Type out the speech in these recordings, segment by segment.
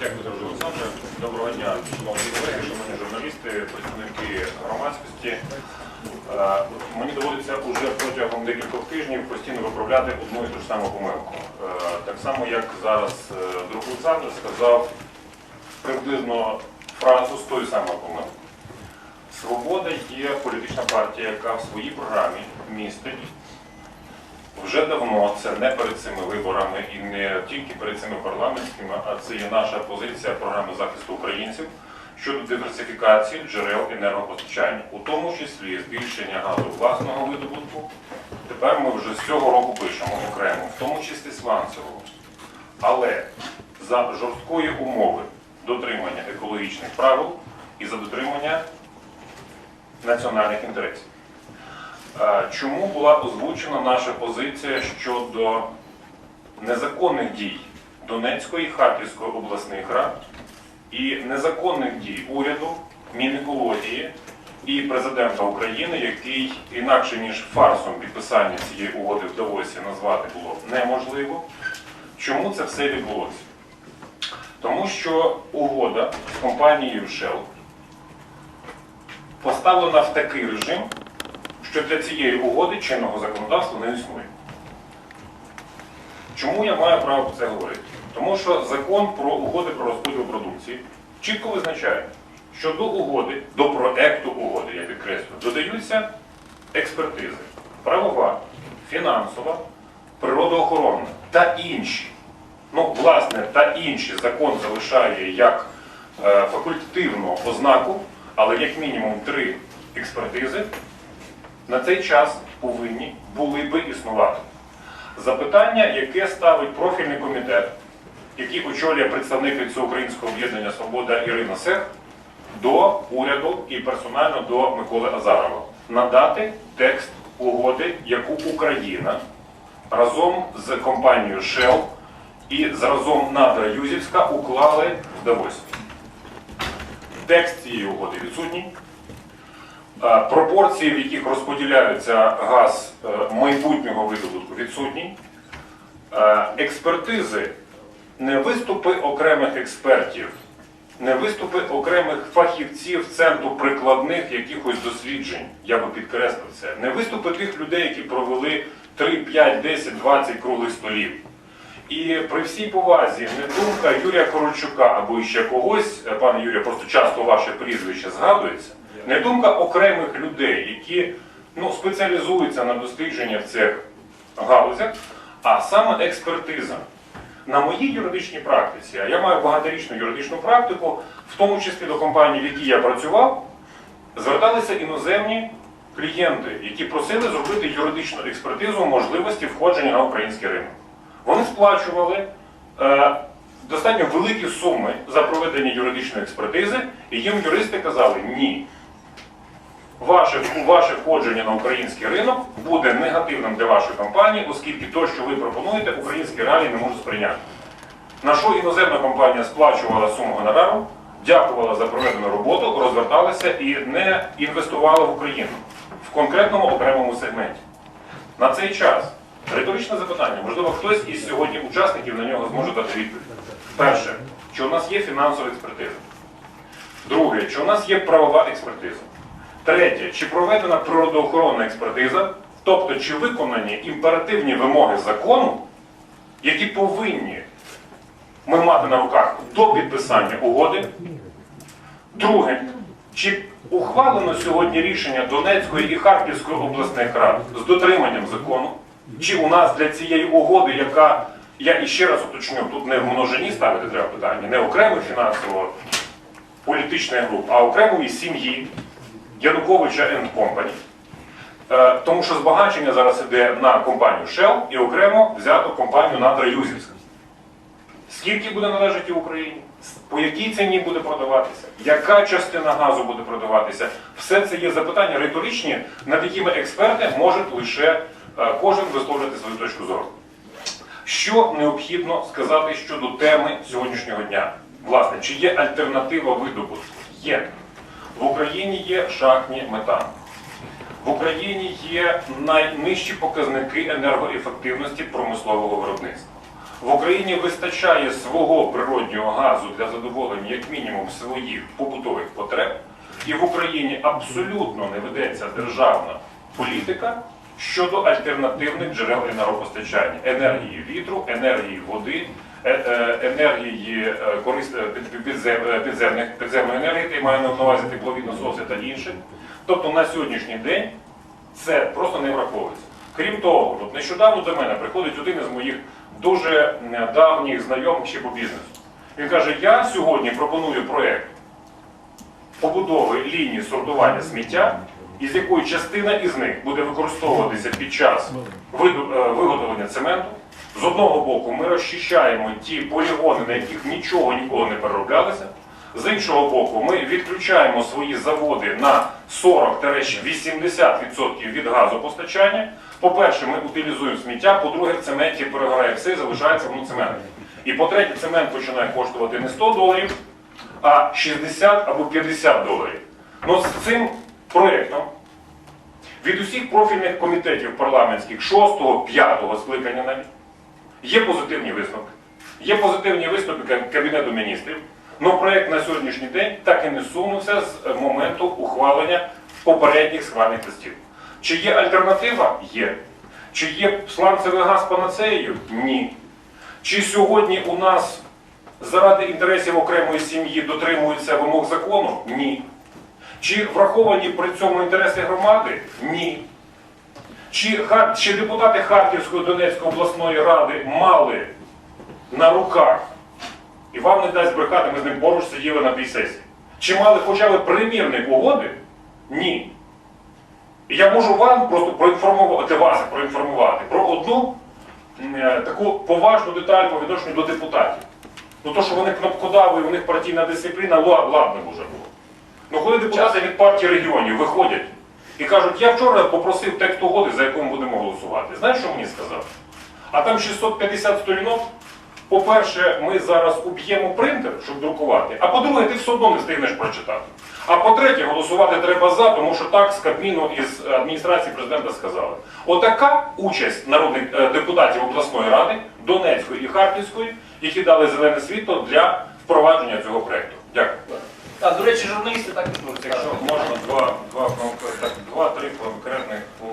Дякую, Дмитро Олександре. Доброго дня, шановні колеги, шановні журналісти, представники громадськості. Е, Мені доводиться уже протягом декількох тижнів постійно виправляти одну і ту ж саму помилку. Е, Так само, як зараз е, друг Олександр сказав приблизно фразу з тою самою помилкою. Свобода є політична партія, яка в своїй програмі містить вже давно, це не перед цими виборами і не тільки перед цими парламентськими, а це є наша позиція програми захисту українців щодо диверсифікації джерел енергопостачання, у тому числі збільшення газу власного видобутку. Тепер ми вже з цього року пишемо окремо, в тому числі сланцевого. Але за жорсткої умови дотримання екологічних правил і за дотримання національних інтересів. Е, Чому була озвучена наша позиція щодо незаконних дій Донецької, Харківської обласних рад і незаконних дій уряду, Мінекології і президента України, який інакше ніж фарсом підписання цієї угоди в Давосі назвати було неможливо. Чому це все відбулося? Тому що угода з компанією Shell поставлена в такий режим, що для цієї угоди чинного законодавства не існує. Чому я маю право про це говорити? Тому що закон про угоди про розподіл продукції чітко визначає, що до угоди, до проекту угоди, я підкреслюю, додаються експертизи, правова, фінансова, природоохоронна та інші. Ну, власне, та інші закон залишає як е, факультативну ознаку, але як мінімум три експертизи на цей час повинні були би існувати. Запитання, яке ставить профільний комітет, який очолює представник від Всеукраїнського об'єднання Свобода Ірина Сех, до уряду і персонально до Миколи Азарова. Надати текст угоди, яку Україна разом з компанією Shell і разом Надра Юзівська уклали в Давосі. Текст цієї угоди відсутній. Е, Пропорції, в яких розподіляється газ е, майбутнього видобутку, відсутні. Е, Експертизи, не виступи окремих експертів, не виступи окремих фахівців центру прикладних якихось досліджень, я би підкреслив це, не виступи тих людей, які провели 3, 5, 10, 20 круглих столів. І при всій повазі не думка Юрія Корольчука або ще когось, пане Юрія, просто часто ваше прізвище згадується, не думка окремих людей, які ну, спеціалізуються на дослідженнях в цих галузях, а саме експертиза. На моїй юридичній практиці, а я маю багаторічну юридичну практику, в тому числі до компанії, в якій я працював, зверталися іноземні клієнти, які просили зробити юридичну експертизу можливості входження на український ринок. Вони сплачували е, достатньо великі суми за проведення юридичної експертизи, і їм юристи казали ні. Ваше, ваше входження на український ринок буде негативним для вашої компанії, оскільки те, що ви пропонуєте, українські реалії не можуть сприйняти. На що іноземна компанія сплачувала суму гонорару, дякувала за проведену роботу, розверталася і не інвестувала в Україну в конкретному окремому сегменті. На цей час риторичне запитання, можливо, хтось із сьогодні учасників на нього зможе дати відповідь. Перше, чи у нас є фінансова експертиза? Друге, чи у нас є правова експертиза? Третє, чи проведена природоохоронна експертиза, тобто чи виконані імперативні вимоги закону, які повинні ми мати на руках до підписання угоди. Друге, чи ухвалено сьогодні рішення Донецької і Харківської обласних рад з дотриманням закону? Чи у нас для цієї угоди, яка, я іще раз уточню, тут не в множині ставити треба питання, не окремо фінансово політичної групи, а окремої сім'ї Януковича and Company. Е, Тому що збагачення зараз іде на компанію Shell і окремо взято компанію Надра Юзівська. Скільки буде належати Україні? По якій ціні буде продаватися? Яка частина газу буде продаватися? Все це є запитання риторичні, над якими експерти можуть лише е, кожен висловлювати свою точку зору. Що необхідно сказати щодо теми сьогоднішнього дня? Власне, чи є альтернатива видобутку? Є. В Україні є шахтні метан. В Україні є найнижчі показники енергоефективності промислового виробництва. В Україні вистачає свого природнього газу для задоволення як мінімум своїх побутових потреб, і в Україні абсолютно не ведеться державна політика щодо альтернативних джерел енергопостачання енергії вітру, енергії води, енергії е, е, е, підземних підземної енергії, я маю на увазі теплові насоси та інше. Тобто на сьогоднішній день це просто не враховується. Крім того, от нещодавно до мене приходить один із моїх дуже давніх знайомих ще по бізнесу. Він каже: я сьогодні пропоную проєкт побудови лінії сортування сміття, із якої частина із них буде використовуватися під час е, виготовлення цементу. З одного боку, ми розчищаємо ті полігони, на яких нічого ніколи не перероблялося. З іншого боку, ми відключаємо свої заводи на 40-80% від газопостачання. По-перше, ми утилізуємо сміття, по-друге, в цементі перегорає все і залишається воно цемент. І по-третє, цемент починає коштувати не 100 доларів, а 60 або 50 доларів. Ну з цим проєктом від усіх профільних комітетів парламентських 6-го, 5-го скликання навіть є позитивні висновки. Є позитивні висновки Кабінету міністрів, але проєкт на сьогоднішній день так і не сунувся з е, моменту ухвалення попередніх схвальних листів. Чи є альтернатива? Є. Чи є сланцевий газ панацеєю? Ні. Чи сьогодні у нас заради інтересів окремої сім'ї дотримуються вимог закону? Ні. Чи враховані при цьому інтереси громади? Ні. Чи, Хар- чи депутати Харківської Донецької обласної ради мали на руках, і вам не дасть брехати, ми з ним поруч сиділи на тій сесії. Чи мали хоча б примірник угоди? Ні. І я можу вам просто проінформувати вас, проінформувати про одну е, таку поважну деталь по відношенню до депутатів. Ну то, що вони кнопкодави, у них партійна дисципліна, ла- ладно вже було. Ну коли депутати від партії регіонів виходять і кажуть, я вчора попросив текст угоди, за якому будемо голосувати. Знаєш, що мені сказав? А там 650 сторінок. По-перше, ми зараз уб'ємо принтер, щоб друкувати, а по-друге, ти все одно не встигнеш прочитати. А по-третє, голосувати треба за, тому що так з Кабміну із адміністрації президента сказали. Отака участь народних е, депутатів обласної ради Донецької і Харківської, які дали зелене світло для впровадження цього проєкту. Дякую. Так, до речі, журналісти також можуть Якщо можна два, два, конкрет- так, два-три конкретних по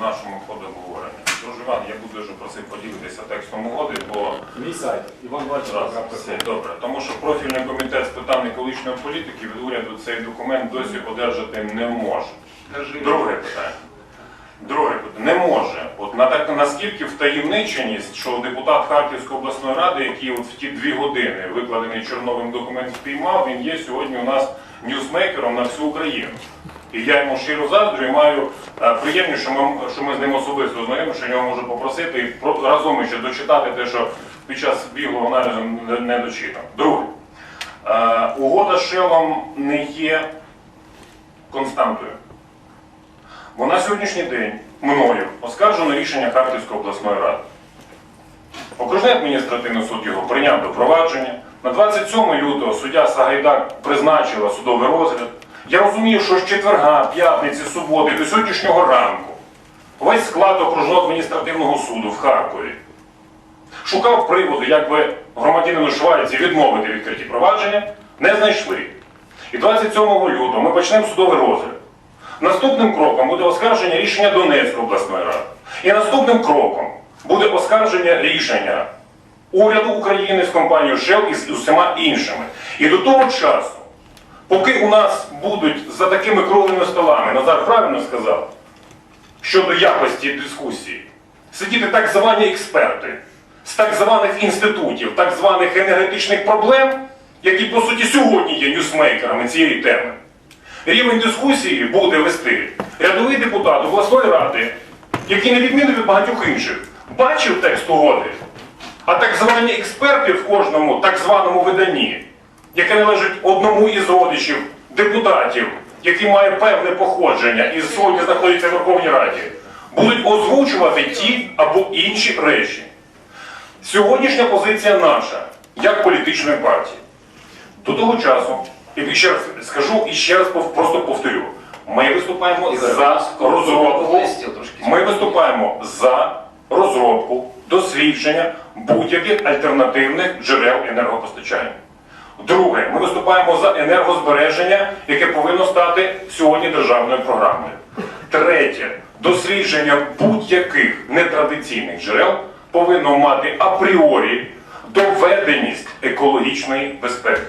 нашому ходу обговорення. Друже Іван, я буду дуже просив поділитися текстом угоди, бо Мій сайт Іван Раз, все добре. Тому що профільний комітет з питань екологічної політики від уряду цей документ досі одержати не може. Друге питання. Друге. Не може. От на так наскільки втаємниченість, що депутат Харківської обласної ради, який от в ті дві години викладений чорновим документ спіймав, він є сьогодні у нас ньюсмейкером на всю Україну. І я йому щиро заздрю і маю е, приємність, що ми, що ми з ним особисто знайомі, що його можу попросити і про- разом ще дочитати те, що під час біглого аналізу не, не дочитав. Друге, е, угода з Шелом не є константою. Бо на сьогоднішній день мною оскаржено рішення Харківської обласної ради. Окружний адміністративний суд його прийняв до провадження. На 27 лютого суддя Сагайдак призначила судовий розгляд. Я розумію, що з четверга, п'ятниці, суботи до сьогоднішнього ранку весь склад окружного адміністративного суду в Харкові шукав приводу, як би громадянину Швайці відмовити відкриті провадження, не знайшли. І 27 лютого ми почнемо судовий розгляд. Наступним кроком буде оскарження рішення Донецької обласної ради. І наступним кроком буде оскарження рішення уряду України з компанією Shell і з усіма іншими. І до того часу, поки у нас будуть за такими круглими столами, Назар правильно сказав, щодо якості дискусії, сидіти так звані експерти з так званих інститутів, так званих енергетичних проблем, які по суті сьогодні є ньюсмейкерами цієї теми. Рівень дискусії буде вести рядовий депутат обласної ради, який, на відміну від багатьох інших, бачив текст угоди, а так звані експерти в кожному так званому виданні, яке належить одному із родичів депутатів, який має певне походження і сьогодні знаходиться в Верховній Раді, будуть озвучувати ті або інші речі. Сьогоднішня позиція наша, як політичної партії, до того часу, і ще раз скажу і ще раз просто повторю, ми виступаємо за розробку. Ми виступаємо за розробку дослідження будь-яких альтернативних джерел енергопостачання. Друге, ми виступаємо за енергозбереження, яке повинно стати сьогодні державною програмою. Третє, дослідження будь-яких нетрадиційних джерел повинно мати апріорі доведеність екологічної безпеки.